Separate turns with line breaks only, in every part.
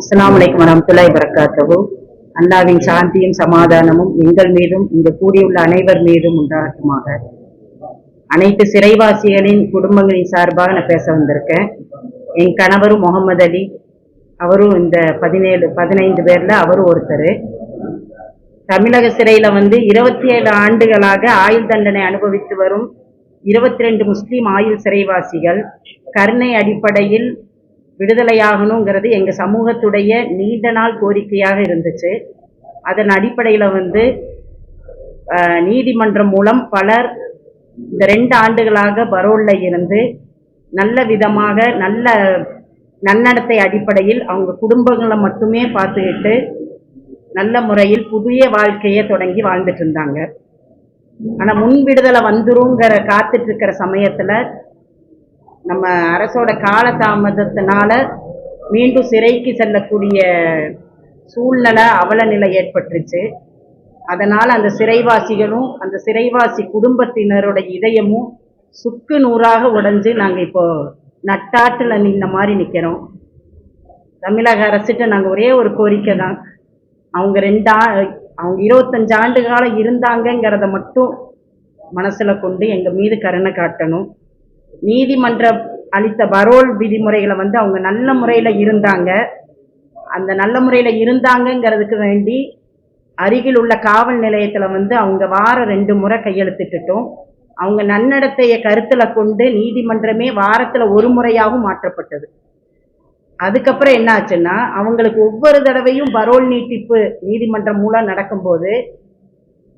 அஸ்லாம் வலைக்கம் வரமத்துல்லாய் வரகாத்துஹு அல்லாவின் சாந்தியும் சமாதானமும் எங்கள் மீதும் இங்கு கூடியுள்ள அனைவர் மீதும் உண்டாகட்டுமாக. அனைத்து சிறைவாசிகளின் குடும்பங்களின் சார்பாக நான் பேச வந்திருக்கேன். என் கணவரும் முகமது அலி அவரும் இந்த பதினேழு பதினைந்து பேர்ல அவரும் ஒருத்தர். தமிழக சிறையில வந்து இருபத்தி ஏழு ஆண்டுகளாக ஆயுள் தண்டனை அனுபவித்து வரும் இருபத்தி ரெண்டு முஸ்லீம் ஆயுள் சிறைவாசிகள் கருணை அடிப்படையில் விடுதலையாகணுங்கிறது எங்கள் சமூகத்துடைய நீண்ட நாள் கோரிக்கையாக இருந்துச்சு. அதன் அடிப்படையில் வந்து நீதிமன்றம் மூலம் பலர் இந்த ரெண்டு ஆண்டுகளாக பரோலில் இருந்து நல்ல விதமாக நல்ல நன்னடத்தை அடிப்படையில் அவங்க குடும்பங்களை மட்டுமே பார்த்துக்கிட்டு நல்ல முறையில் புதிய வாழ்க்கையை தொடங்கி வாழ்ந்துட்டு இருந்தாங்க. ஆனால் முன் விடுதலை வந்துருங்கிற காத்துட்டு இருக்கிற சமயத்தில் நம்ம அரசோட காலதாமதத்தினால மீண்டும் சிறைக்கு செல்லக்கூடிய சூழ்நிலை அவல நிலை ஏற்பட்டுருச்சு. அதனால் அந்த சிறைவாசிகளும் அந்த சிறைவாசி குடும்பத்தினரோட இதயமும் சுக்கு நூறாக உடைஞ்சு நாங்கள் இப்போது நட்டாட்டில் நின்ன மாதிரி நிற்கிறோம் தமிழக அரசிட்ட நாங்கள் ஒரே ஒரு கோரிக்கை தான் அவங்க ரெண்டு அவங்க இருபத்தஞ்சு ஆண்டு காலம் இருந்தாங்கங்கிறத மட்டும் மனசில் கொண்டு எங்கள் மீது கருணை காட்டணும். நீதிமன்றம் அளித்த பரோல் விதிமுறைகளை வந்து அவங்க நல்ல முறையில் இருந்தாங்க. அந்த நல்ல முறையில் இருந்தாங்கங்கிறதுக்கு வேண்டி அருகில் உள்ள காவல் நிலையத்தில் வந்து அவங்க வாரம் ரெண்டு முறை கையெழுத்திட்டுட்டோம். அவங்க நன்னடத்தையை கருத்தில் கொண்டு நீதிமன்றமே வாரத்தில் ஒரு முறையாகவும் மாற்றப்பட்டது. அதுக்கப்புறம் என்ன ஆச்சுன்னா அவங்களுக்கு ஒவ்வொரு தடவையும் பரோல் நீட்டிப்பு நீதிமன்றம் மூலம் நடக்கும்போது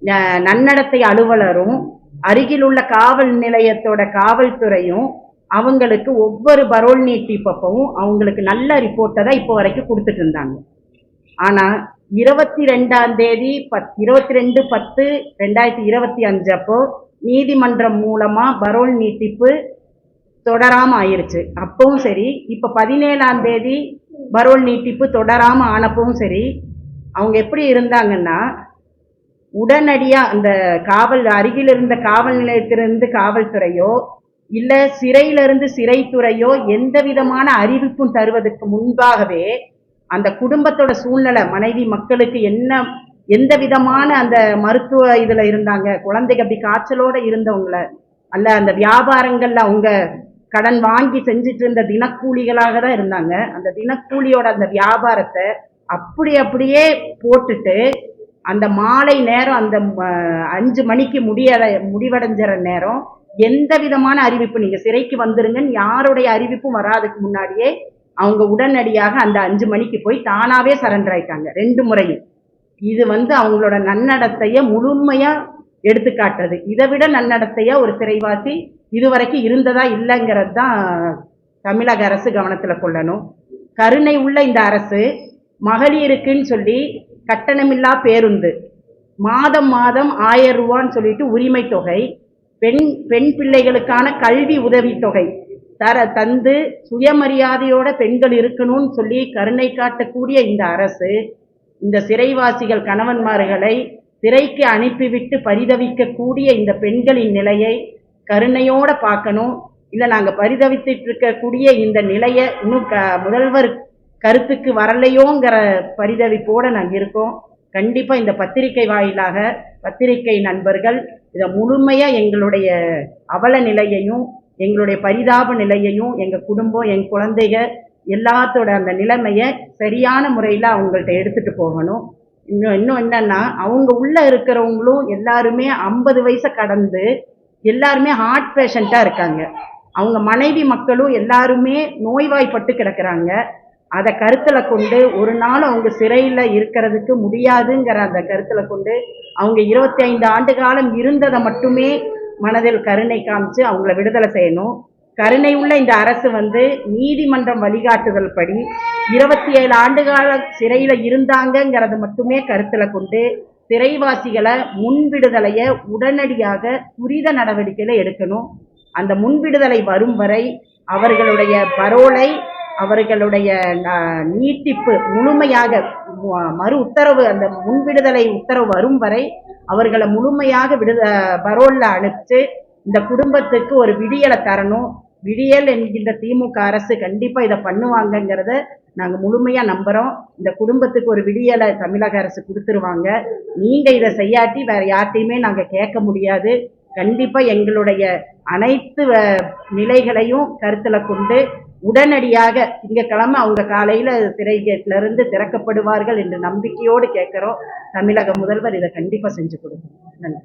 ந- நன்னடத்தை அலுவலரும் அருகில் உள்ள காவல் நிலையத்தோட காவல்துறையும் அவங்களுக்கு ஒவ்வொரு பரோல் நீட்டிப்பப்பவும் அவங்களுக்கு நல்ல ரிப்போர்ட்டை தான் இப்போ வரைக்கும் கொடுத்துட்டு இருந்தாங்க. ஆனால் இருபத்தி ரெண்டாம் தேதி பத் இருபத்தி ரெண்டு பத்து ரெண்டாயிரத்தி இருபத்தி அஞ்சு அப்போ நீதிமன்றம் மூலமாக பரோல் நீட்டிப்பு தொடராம ஆயிருச்சு அப்பவும் சரி இப்ப பதினேழாம் தேதி பரோல் நீட்டிப்பு தொடராம ஆனப்பவும் சரி அவங்க எப்படி இருந்தாங்கன்னா உடனடியா அந்த காவல் அருகில் இருந்த காவல் நிலையத்திலிருந்து காவல்துறையோ இல்ல சிறையிலிருந்து சிறைத்துறையோ எந்த விதமான அறிவிப்பும் தருவதற்கு முன்பாகவே அந்த குடும்பத்தோட சூழ்நிலை மனைவி மக்களுக்கு என்ன எந்த விதமான அந்த மருத்துவ இதுல இருந்தாங்க குழந்தைக்கு அப்படி காய்ச்சலோட இருந்தவங்கள அல்ல அந்த வியாபாரங்கள்ல அவங்க கடன் வாங்கி செஞ்சுட்டு இருந்த தினக்கூலிகளாக தான் இருந்தாங்க. அந்த தினக்கூலியோட அந்த வியாபாரத்தை அப்படி அப்படியே போட்டுட்டு அந்த மாலை நேரம் அந்த அஞ்சு மணிக்கு முடியற முடிவடைஞ்சிற நேரம் எந்த விதமான அறிவிப்பு நீங்கள் சிறைக்கு வந்துருங்கன்னு யாருடைய அறிவிப்பும் வராதுக்கு முன்னாடியே அவங்க உடனடியாக அந்த அஞ்சு மணிக்கு போய் தானாகவே சரண்டர் ஆயிட்டாங்க ரெண்டு முறையும். இது வந்து அவங்களோட நன்னடத்தையை முழுமையாக எடுத்துக்காட்டுறது. இதை விட நன்னடத்தையாக ஒரு சிறைவாசி இதுவரைக்கும் இருந்ததா இல்லைங்கிறது தான் தமிழக அரசு கவனத்தில் கொள்ளணும். கருணை உள்ள இந்த அரசு மகளிருக்குன்னு சொல்லி கட்டணமில்லா பேருந்து. மாதம் மாதம் ஆயிரம் ரூபான்னு சொல்லிட்டு உரிமை தொகை பெண் பெண் பிள்ளைகளுக்கான கல்வி உதவித்தொகை தர தந்து சுயமரியாதையோட பெண்கள் இருக்கணும்னு சொல்லி கருணை காட்டக்கூடிய இந்த அரசு இந்த சிறைவாசிகள் கணவன்மார்களை சிறைக்கு அனுப்பிவிட்டு பரிதவிக்கக்கூடிய இந்த பெண்களின் நிலையை கருணையோட பார்க்கணும். இல்லை நாங்கள் பரிதவித்துட்டு இருக்கக்கூடிய இந்த நிலையை இன்னும் க முதல்வர் கருத்துக்கு வரலையோங்கிற பரிதவிப்போடு நாங்கள் இருக்கோம். கண்டிப்பாக இந்த பத்திரிகை வாயிலாக பத்திரிகை நண்பர்கள் இதை முழுமையாக எங்களுடைய அவல நிலையையும் எங்களுடைய பரிதாப நிலையையும் எங்கள் குடும்பம் என் குழந்தைக எல்லாத்தோட அந்த நிலைமையை சரியான முறையில் அவங்கள்ட்ட எடுத்துகிட்டு போகணும். இன்னும் இன்னும் என்னன்னா அவங்க உள்ளே இருக்கிறவங்களும் எல்லாருமே ஐம்பது வயசை கடந்து எல்லாருமே ஹார்ட் பேஷண்ட்டாக இருக்காங்க. அவங்க மனைவி மக்களும் எல்லாருமே நோய்வாய்ப்பட்டு கிடக்குறாங்க. அதை கருத்தில் கொண்டு ஒரு நாள் அவங்க சிறையில் இருக்கிறதுக்கு முடியாதுங்கிற அந்த கருத்தில் கொண்டு அவங்க இருபத்தி ஐந்து ஆண்டு காலம் இருந்ததை மட்டுமே மனதில் கருணை காமிச்சு அவங்கள விடுதலை செய்யணும். கருணை உள்ள இந்த அரசு வந்து நீதிமன்றம் வழிகாட்டுதல் படி இருபத்தி ஏழு ஆண்டு கால சிறையில் இருந்தாங்கங்கிறத மட்டுமே கருத்தில் கொண்டு சிறைவாசிகளை முன்விடுதலையை உடனடியாக துரித நடவடிக்கையில் எடுக்கணும். அந்த முன்விடுதலை வரும் வரை அவர்களுடைய பரோலை அவர்களுடைய நீட்டிப்பு முழுமையாக மறு உத்தரவு அந்த முன்விடுதலை உத்தரவு வரும் வரை அவர்களை முழுமையாக விடுத பரோலில் அனுப்பிச்சு இந்த குடும்பத்துக்கு ஒரு விடியலை தரணும். விடியல் என்கின்ற திமுக அரசு கண்டிப்பாக இதை பண்ணுவாங்கங்கிறத நாங்கள் முழுமையாக நம்புகிறோம் இந்த குடும்பத்துக்கு ஒரு விடியலை தமிழக அரசு கொடுத்துருவாங்க. நீங்கள் இதை செய்யாட்டி வேறு யார்ட்டையுமே நாங்கள் கேட்க முடியாது. கண்டிப்பாக எங்களுடைய அனைத்து நிலைகளையும் கருத்தில் கொண்டு உடனடியாக திங்கக்கிழமை அவங்க காலையில் சிறை கேட்ல திறக்கப்படுவார்கள் என்று நம்பிக்கையோடு கேட்குறோம். தமிழக முதல்வர் இதை கண்டிப்பாக செஞ்சு கொடுக்கணும். நன்றி.